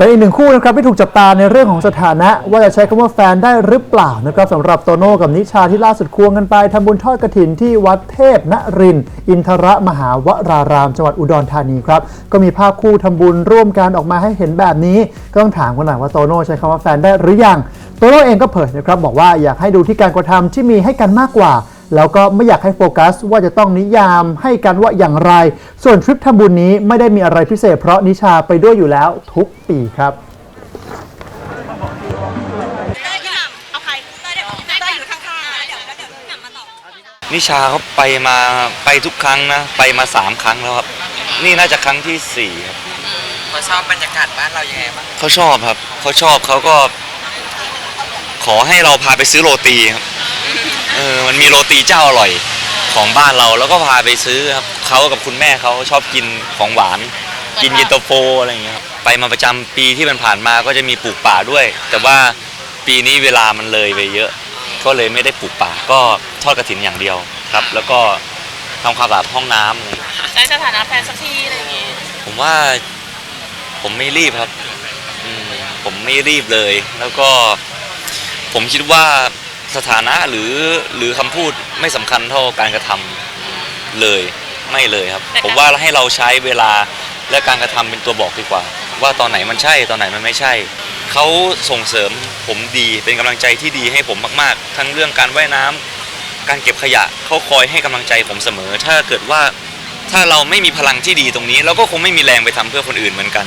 เป็นอีกหนึ่งคู่นะครับที่ถูกจับตาในเรื่องของสถานะ ว่าจะใช้คำว่าแฟนได้หรือเปล่านะครับสำหรับโตโน่กับนิชาที่ล่าสุดควงกันไปทำบุญทอดกระถินที่วัดเทพนรินทร์อินทรมหาวราราม จังหวัดอุดรธานีครับก็มีภาพคู่ทำบุญร่วมกันออกมาให้เห็นแบบนี้ ก็ต้องถามกันหน่อยว่าโตโน่ใช้คำว่าแฟนได้หรือยังโตโน่เองก็เผยนะครับบอกว่าอยากให้ดูที่การกระทำที่มีให้กันมากกว่า แล้วก็ไม่อยากให้โฟกัสว่าจะต้องนิยามให้กันว่าอย่างไร ส่วนทริปทำบุญนี้ไม่ได้มีอะไรพิเศษเพราะนิชาไปด้วยอยู่แล้วทุกปีครับเต้ยพี่หม่ำเอาใครเต้ยเดี๋ยวเต้ยอยู่ข้างๆเดี๋ยวเดี๋ยวพี่หม่ำมาตอบนิชาเขาไปมาไปทุกครั้งนะ ไปมาสามครั้งแล้วครับ นี่น่าจะครั้งที่สี่ครับเขาชอบบรรยากาศบ้านเรายังไงบ้างเขาชอบครับเขาชอบเขาก็ ขอให้เราพาไปซื้อโรตีครับเออมันมีโรตีเจ้าอร่อยของบ้านเราแล้วก็พาไปซื้อครับเขากับคุณแม่เขาชอบกินของหวาน กินเย็นตาโฟอะไรอย่างเงี้ยครับไปมาประจำปีที่มันผ่านมาก็จะมีปลูกป่าด้วย แต่ว่าปีนี้เวลามันเลยไปเยอะ ก็เลยไม่ได้ปลูกป่าก็ทอดกระถินอย่างเดียวครับ แล้วก็ทำความสะอาดห้องน้ำอะไรอย่างเงี้ยใช้สถานะแฟนสักทีอะไรอย่างงี้ผมว่าผมไม่รีบครับอืมผมไม่รีบเลย แล้วก็ผมคิดว่า สถานะหรือหรือคำพูดไม่สำคัญเท่าการกระทำเลยไม่เลยครับผมว่าให้เราใช้เวลาและการกระทำเป็นตัวบอกดีกว่า ว่าตอนไหนมันใช่ตอนไหนมันไม่ใช่ เขาส่งเสริมผมดีเป็นกำลังใจที่ดีให้ผมมาก ๆ ทั้งเรื่องการว่ายน้ำการเก็บขยะเขาคอยให้กำลังใจผมเสมอ ถ้าเกิดว่าถ้าเราไม่มีพลังที่ดีตรงนี้ เราก็คงไม่มีแรงไปทำเพื่อคนอื่นเหมือนกัน